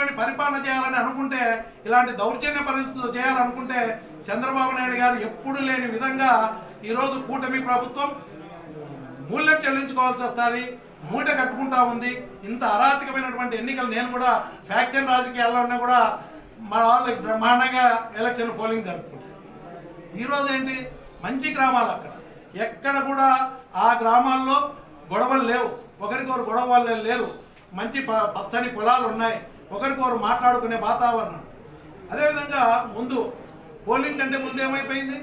పెట్టుకొని పరిపాలన చేయాలని అనుకుంటే ఇలాంటి దౌర్జన్య పరిస్థితులు చేయాలనుకుంటే చంద్రబాబు నాయుడు గారు ఎప్పుడూ లేని విధంగా ఈరోజు కూటమి ప్రభుత్వం మూల్యం చెల్లించుకోవాల్సి వస్తుంది మూట కట్టుకుంటా ఉంది. ఇంత అరాచకమైనటువంటి ఎన్నికలు నేను కూడా ఫ్యాక్షన్ రాజకీయాల్లో ఉన్నా కూడా మన వాళ్ళకి బ్రహ్మాండంగా ఎలక్షన్ పోలింగ్ జరుపుకుంటారు ఈరోజు ఏంటి? మంచి గ్రామాలు అక్కడ. ఎక్కడ కూడా ఆ గ్రామాల్లో గొడవలు లేవు. ఒకరికొకరు గొడవలు లేరు. మంచి ప- పచ్చని పొలాలు ఉన్నాయి. ఒకరికొకరు మాట్లాడుకునే వాతావరణం. అదేవిధంగా ముందు పోలింగ్ కంటే ముందు ఏమైపోయింది?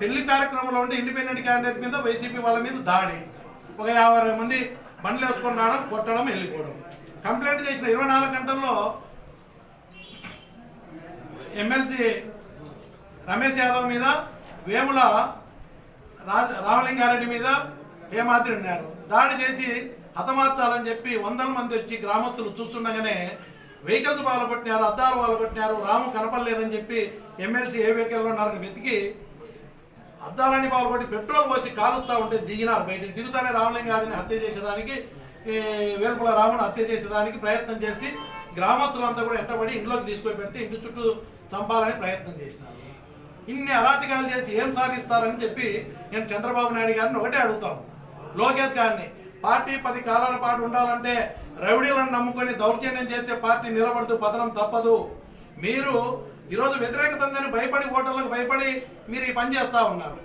పెళ్ళి కార్యక్రమంలో ఉండే ఇండిపెండెంట్ క్యాండిడేట్ మీద వైసీపీ వాళ్ళ మీద దాడి. ఒక యాభై అరవై మంది బండ్లు వేసుకొని రావడం కొట్టడం వెళ్ళిపోవడం. కంప్లైంట్ చేసిన ఇరవై నాలుగు గంటల్లో ఎమ్మెల్సీ రమేష్ యాదవ్ మీద వేముల రామలింగారెడ్డి మీద హేమాద్రి ఉన్నారు దాడి చేసి హతమార్చాలని చెప్పి వందల మంది వచ్చి గ్రామస్తులు చూస్తుండగానే వెహికల్స్ పాల్గొట్టినారు అద్దాలు పాల్గొట్టినారు రాము కనపడలేదని చెప్పి ఎమ్మెల్సీ ఏ వెహికల్లో ఉన్నారని వెతికి అద్దాలని పాల్గొట్టి పెట్రోల్ పోసి కాలుస్తా ఉంటే దిగినారు బయటికి. దిగుతానే రామలింగాడిని హత్య చేసేదానికి ఈ వేల్పుల రాముని హత్య చేసేదానికి ప్రయత్నం చేసి గ్రామస్తులంతా కూడా ఎంటబడి ఇంట్లోకి తీసుకుపోయి పెడితే ఇంటి చుట్టూ చంపాలని ప్రయత్నం చేసినారు. ఇన్ని అరాచకాలు చేసి ఏం సాధిస్తారని చెప్పి నేను చంద్రబాబు నాయుడు గారిని ఒకటే అడుగుతాను లోకేష్ గారిని పార్టీ పది కాలాల పాటు ఉండాలంటే రౌడీలను నమ్ముకొని దౌర్జన్యం చేసే పార్టీ నిలబడుతూ పతనం తప్పదు. మీరు ఈరోజు వ్యతిరేకత ఉందని భయపడి ఓటర్లకు భయపడి మీరు ఈ పని చేస్తూ ఉన్నారు.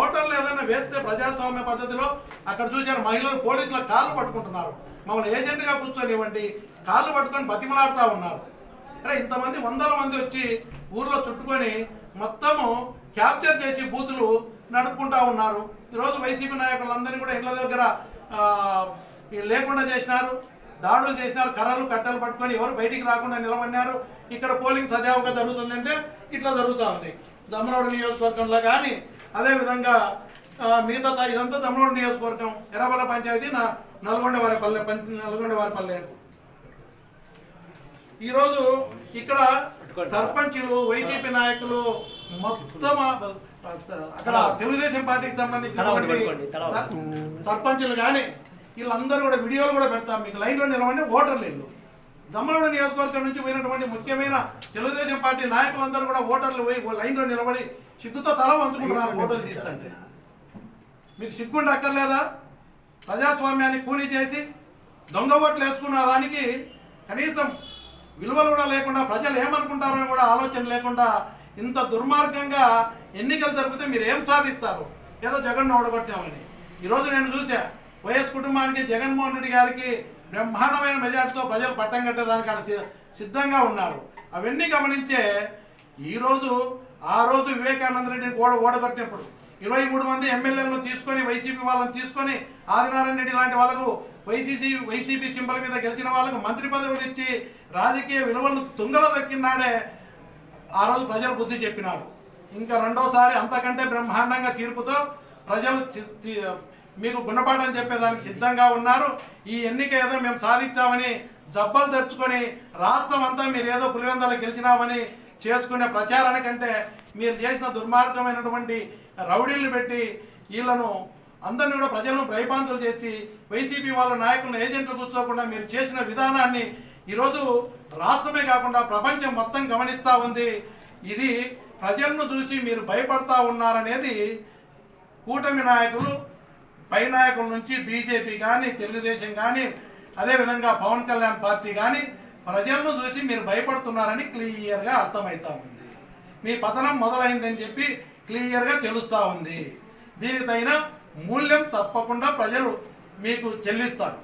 ఓటర్లు ఏదైనా వేస్తే ప్రజాస్వామ్య పద్ధతిలో అక్కడ చూశారు మహిళలు పోలీసుల కాళ్ళు పట్టుకుంటున్నారు. మమ్మల్ని ఏజెంట్గా కూర్చొనివ్వండి. కాళ్ళు పట్టుకొని బతిమలాడుతూ ఉన్నారు. అరే ఇంతమంది వందల మంది వచ్చి ఊర్లో చుట్టుకొని మొత్తము క్యాప్చర్ చేసి బూతులు నడుపుకుంటా ఉన్నారు. ఈరోజు వైసీపీ నాయకులందరినీ కూడా ఇళ్ళ దగ్గర లేకుండా చేసినారు. దాడులు చేసినారు కర్రలు కట్టలు పట్టుకొని ఎవరు బయటికి రాకుండా నిలబడినారు. ఇక్కడ పోలింగ్ సజావుగా జరుగుతుందంటే ఇట్లా జరుగుతూ ఉంది. దమ్మనోడు నియోజకవర్గంలో కానీ అదేవిధంగా మిగతా ఇదంతా దమ్మనోడు నియోజకవర్గం ఎర్రబల్ల పంచాయతీ నా నల్గొండ వారి పల్లె పంచ నల్గొండ వారి పల్లె ఈరోజు ఇక్కడ సర్పంచులు వైసీపీ నాయకులు మొత్తం అక్కడ తెలుగుదేశం పార్టీకి సర్- సర్పంచులు కానీ వీళ్ళందరూ కూడా వీడియోలు కూడా పెడతాం మీకు లైన్లో నిలవండి ఓటర్లు ఇల్లు దమ్మలూరు నియోజకవర్గం నుంచి పోయినటువంటి ముఖ్యమైన తెలుగుదేశం పార్టీ నాయకులందరూ కూడా ఓటర్లు పోయి లైన్లో నిలబడి సిగ్గుతో తల వంచుకుంటున్నారు ఫోటోలు తీస్తుంటే. మీకు సిగ్గుండి అక్కర్లేదా? ప్రజాస్వామ్యాన్ని కూలీ చేసి దొంగ ఓట్లు వేసుకున్న దానికి కనీసం విలువలు కూడా లేకుండా ప్రజలు ఏమనుకుంటారో అని కూడా ఆలోచన లేకుండా ఇంత దుర్మార్గంగా ఎన్నికలు జరిపితే మీరు ఏం సాధిస్తారు? ఏదో జగన్ ఓడగొట్టామని. ఈరోజు నేను చూసా వైఎస్ కుటుంబానికి జగన్మోహన్ రెడ్డి గారికి బ్రహ్మాండమైన మెజార్టీతో ప్రజలు పట్టం కట్టడానికి అక్కడ సిద్ధంగా ఉన్నారు. అవన్నీ గమనించే ఈరోజు ఆ రోజు వివేకానంద రెడ్డిని కూడా ఓడగొట్టినప్పుడు ఇరవై మూడు మంది ఎమ్మెల్యేలను తీసుకొని వైసీపీ వాళ్ళని తీసుకొని ఆదినారాయణ రెడ్డి లాంటి వాళ్ళకు వైసీసీ వైసీపీ సింబల్ మీద గెలిచిన వాళ్ళకు మంత్రి పదవులు ఇచ్చి రాజకీయ విలువలను తుంగలో దక్కినాడే ఆ రోజు ప్రజలు బుద్ధి చెప్పినారు. ఇంకా రెండోసారి అంతకంటే బ్రహ్మాండంగా తీర్పుతో ప్రజలు చి- మీకు గుణపాఠం చెప్పేదానికి సిద్ధంగా ఉన్నారు. ఈ ఎన్నిక ఏదో మేము సాధించామని జబ్బలు తెచ్చుకొని రాష్ట్రం అంతా మీరు ఏదో పులివెందలు గెలిచినామని చేసుకునే ప్రచారానికంటే మీరు చేసిన దుర్మార్గమైనటువంటి రౌడీలను పెట్టి వీళ్ళను అందరినీ కూడా ప్రజలను భయపాంతులు చేసి వైసీపీ వాళ్ళ నాయకులను ఏజెంట్లు కూర్చోకుండా మీరు చేసిన విధానాన్ని ఈరోజు రాష్ట్రమే కాకుండా ప్రపంచం మొత్తం గమనిస్తూ ఉంది. ఇది ప్రజలను చూసి మీరు భయపడతా ఉన్నారనేది కూటమి నాయకులు పై నాయకుల నుంచి బీజేపీ కానీ తెలుగుదేశం కానీ అదేవిధంగా పవన్ కళ్యాణ్ పార్టీ కానీ ప్రజలను చూసి మీరు భయపడుతున్నారని క్లియర్గా అర్థమవుతా ఉంది. మీ పతనం మొదలైందని చెప్పి క్లియర్గా తెలుస్తూ ఉంది. దీని తగిన మూల్యం తప్పకుండా ప్రజలు మీకు చెల్లిస్తారు.